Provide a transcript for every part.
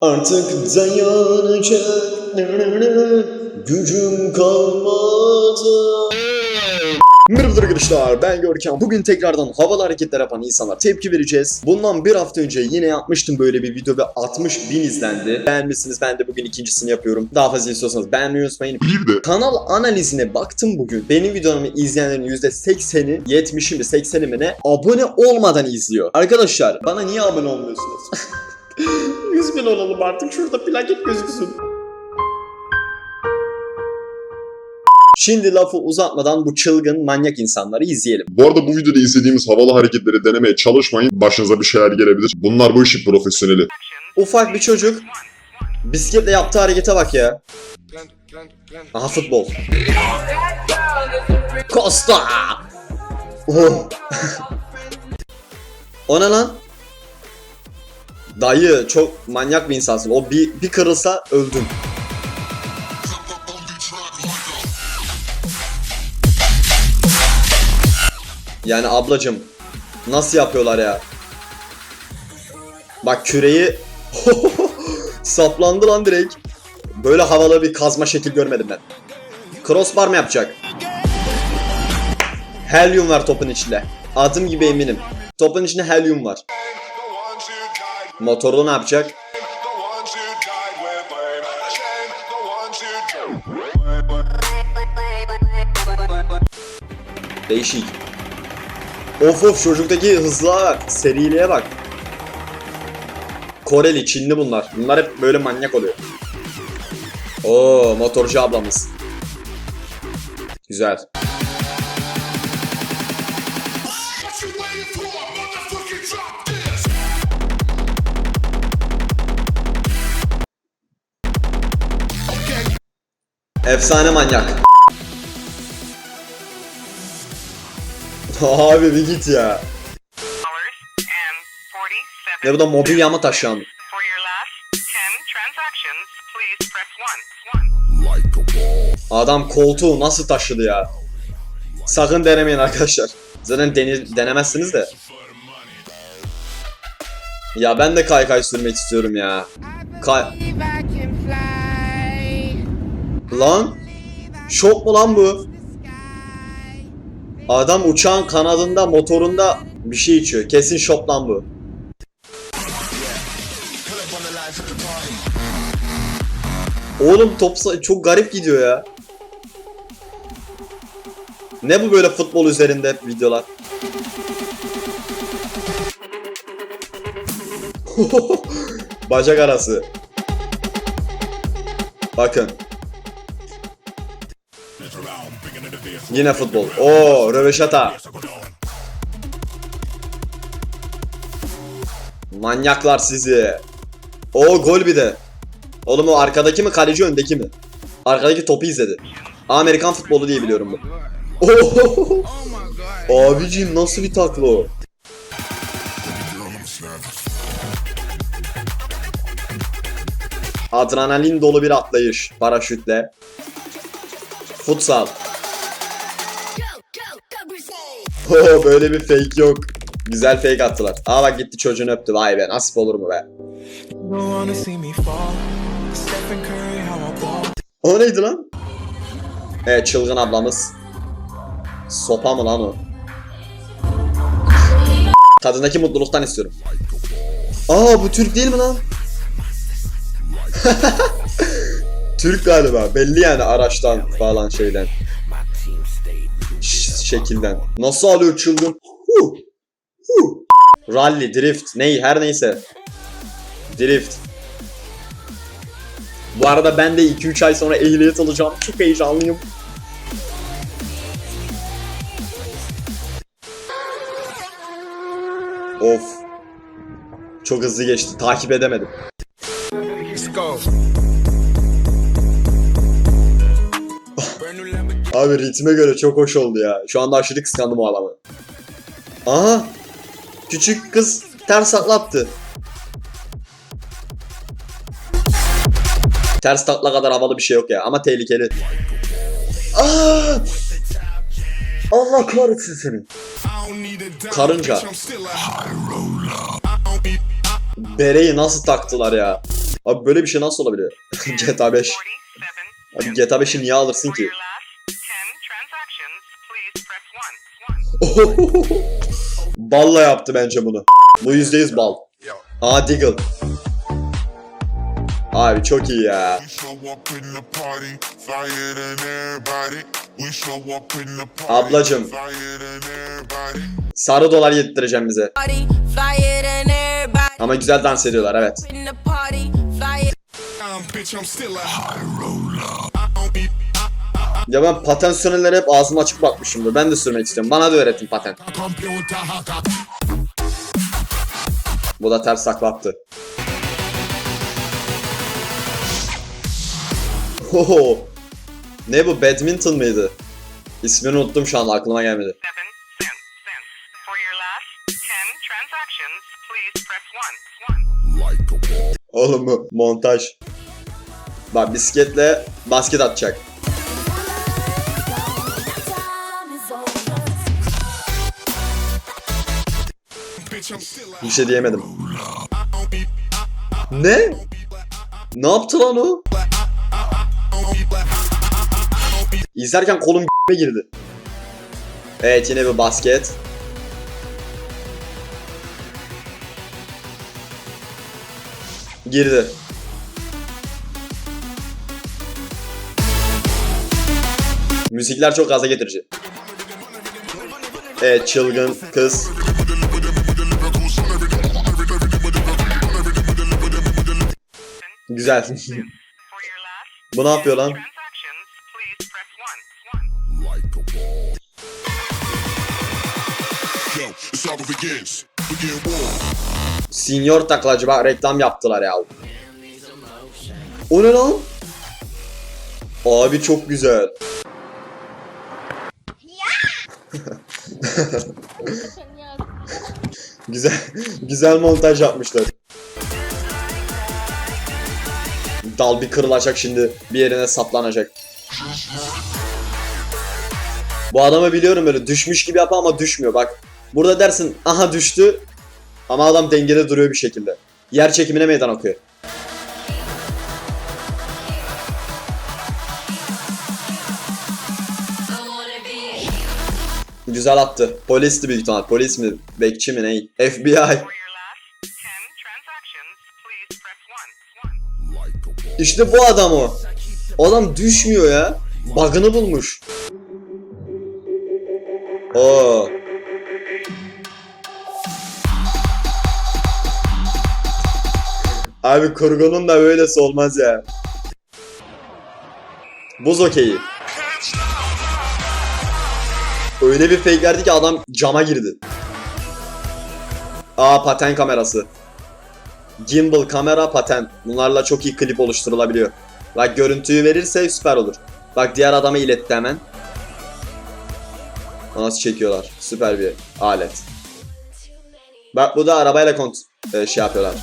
Artık dayanacak gücüm kalmadı. Merhaba arkadaşlar ben Görkem. Bugün tekrardan havalı hareketler yapan insanlar tepki vereceğiz. Bundan bir hafta önce yine yapmıştım böyle bir video ve 60 bin izlendi. Beğenmişsiniz ben de bugün ikincisini yapıyorum. Daha fazla istiyorsanız beğenmeyi unutmayın. Bir de Kanal analizine baktım bugün. Benim videomu izleyenlerin %80'i, 70'i mi 80'i mi ne abone olmadan izliyor. Arkadaşlar bana niye abone olmuyorsunuz? 100 bin olalım artık şurada plaket gözüksün. Şimdi lafı uzatmadan bu çılgın manyak insanları izleyelim. bu arada bu videoda izlediğimiz havalı hareketleri denemeye çalışmayın. Başınıza bir şeyler gelebilir. Bunlar bu işin profesyoneli. Ufak bir çocuk bisikletle yaptığı harekete bak ya. Aha futbol. Costa. Oh. o ne lan? Dayı çok manyak bir insansın. O bir, bir kırılsa öldün. Yani ablacım nasıl yapıyorlar ya? Bak küreyi saplandı lan direkt. Böyle havalı bir kazma şekil görmedim ben. Crossbar mı yapacak? Helyum var topun içinde. Adım gibi eminim. Topun içinde helyum var. Motorlu ne yapacak? Değişik. Of of çocuktaki hızlığa bak, seriliğe bak. Koreli, Çinli bunlar. Bunlar hep böyle manyak oluyor. Oo, motorcu ablamız. Güzel. Efsane manyak. Abi bir git ya. Ne bu da press one. One. Adam koltuğu nasıl taşıdı ya? Sakın denemeyin arkadaşlar. Zaten dene- denemezsiniz de. Ya ben de kaykay sürmek istiyorum ya. Kay... Lan? Şok mu lan bu? Adam uçağın kanadında, motorunda bir şey içiyor. Kesin şok lan bu. Oğlum top çok garip gidiyor ya. Ne bu böyle futbol üzerinde videolar? Bacak arası. Bakın. Yine futbol. Oo, röveşata. Manyaklar sizi. O gol bir de. Oğlum o arkadaki mi kaleci öndeki mi? Arkadaki topu izledi. Amerikan futbolu diye biliyorum bu. Oo. Abicim nasıl bir takla o? Adrenalin dolu bir atlayış paraşütle. Futsal. Oo böyle bir fake yok. Güzel fake attılar. Aa bak gitti çocuğunu öptü. Vay be nasip olur mu be? O neydi lan? Evet çılgın ablamız. Sopa mı lan o? Kadındaki mutluluktan istiyorum. Aa bu Türk değil mi lan? Türk galiba. Belli yani araçtan falan şeyden. Şekilden. Nasıl alıyor çılgın? Huh. Huh. Rally, drift, ney her neyse. Drift. Bu arada ben de 2-3 ay sonra ehliyet alacağım. Çok heyecanlıyım. Of. Çok hızlı geçti. Takip edemedim. Let's go. Abi ritme göre çok hoş oldu ya. Şu anda aşırı kıskandım o adamı. Aha. Küçük kız ters taklattı. Ters takla kadar havalı bir şey yok ya ama tehlikeli. Aa! Allah kahretsin seni. Karınca. Bereyi nasıl taktılar ya? Abi böyle bir şey nasıl olabiliyor? GTA 5. 47 Abi GTA 5'i niye alırsın ki? Balla yaptı bence bunu. Bu %100 bal. Aa Deagle. Abi çok iyi ya. Ablacım. Sarı dolar yedirttireceğim bize. Ama güzel dans ediyorlar evet. Ya ben paten sürenlere hep ağzım açık bakmışımdır. Ben de sürmek istiyorum. Bana da öğretin paten. computer hacker. Bu da ters saklattı. Oho. Ne bu? Badminton mıydı? İsmini unuttum şu an aklıma gelmedi. 7 cents. cents. For your last 10 transactions, please press 1. 1. Oğlum bu montaj. Bak bisikletle basket atacak. Bir şey diyemedim. Ne? Ne yaptı lan o? İzlerken kolum girdi. Evet yine bir basket. Girdi. Müzikler çok gaza getirici. Evet çılgın kız. Güzel. Bu ne yapıyor lan? transactions, please press 1. 1. Yo, it's all begins. Begin war. Senior taklacı reklam yaptılar ya. O ne lan? Abi çok güzel. güzel güzel montaj yapmışlar. Dal bir kırılacak şimdi bir yerine saplanacak. Bu adamı biliyorum böyle düşmüş gibi yapar ama düşmüyor bak. Burada dersin aha düştü ama adam dengede duruyor bir şekilde. Yer çekimine meydan okuyor. Güzel attı. Polisti büyük ihtimal. Polis mi? Bekçi mi ne? FBI. For your last 10 transactions, please press 1. 1. İşte bu adam. O adam düşmüyor ya. Bug'ını bulmuş. Oo. Abi kurgunun da böylesi olmaz ya. Buz okeyi. Öyle bir fake verdi ki adam cama girdi. Aa paten kamerası. Gimbal kamera paten. Bunlarla çok iyi klip oluşturulabiliyor. Bak görüntüyü verirse süper olur. Bak diğer adama iletti hemen. Nasıl çekiyorlar. Süper bir alet. Bak bu da arabayla kont e, şey yapıyorlar.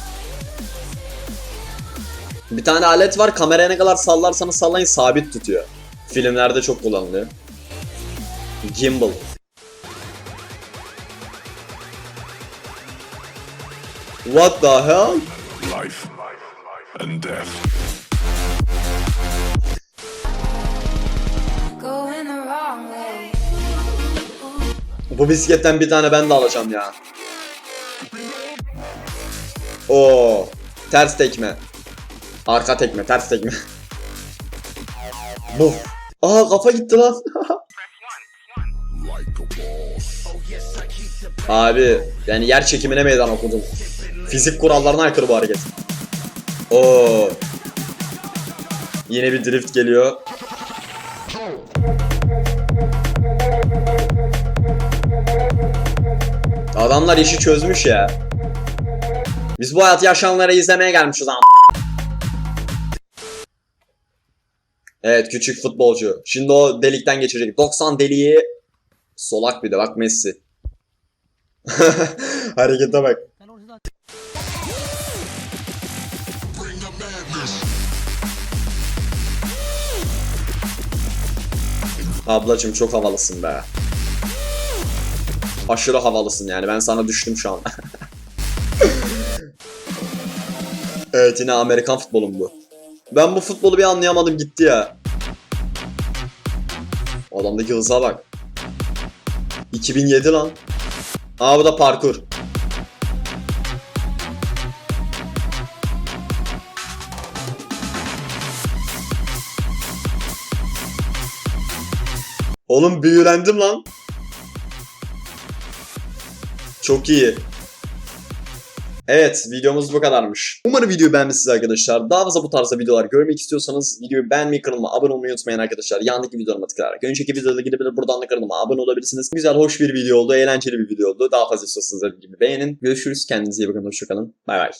Bir tane alet var kameraya ne kadar sallarsanız sallayın sabit tutuyor. Filmlerde çok kullanılıyor. Gimbal. What the hell? Life and death. Going the wrong way. Bu bisikletten bir tane ben de alacağım ya. Oo, ters tekme. Arka tekme, ters tekme. Bu. Aa kafa gitti lan. Abi yani yer çekimine meydan okudum. Fizik kurallarına aykırı bu hareket. Oo. Yine bir drift geliyor. Adamlar işi çözmüş ya. Biz bu hayatı yaşayanları izlemeye gelmişiz ama. Evet küçük futbolcu. Şimdi o delikten geçecek. 90 deliği solak bir de bak Messi. Harekete bak. Ablacım çok havalısın be. Aşırı havalısın yani ben sana düştüm şu an. Evet yine Amerikan futbolu bu? Ben bu futbolu bir anlayamadım gitti ya. Adamdaki hıza bak. 2007 lan. Aa bu da parkur. Oğlum büyülendim lan. Çok iyi. Evet videomuz bu kadarmış. Umarım videoyu beğenmişsiniz arkadaşlar. Daha fazla bu tarzda videolar görmek istiyorsanız videoyu beğenmeyi kanalıma abone olmayı unutmayın arkadaşlar. Yandaki videolarıma tıklayarak. Önceki videoda gidebilir buradan da kanalıma abone olabilirsiniz. Güzel hoş bir video oldu. Eğlenceli bir video oldu. Daha fazla istiyorsanız dediğim gibi beğenin. Görüşürüz. Kendinize iyi bakın. Hoşçakalın. Bay bay.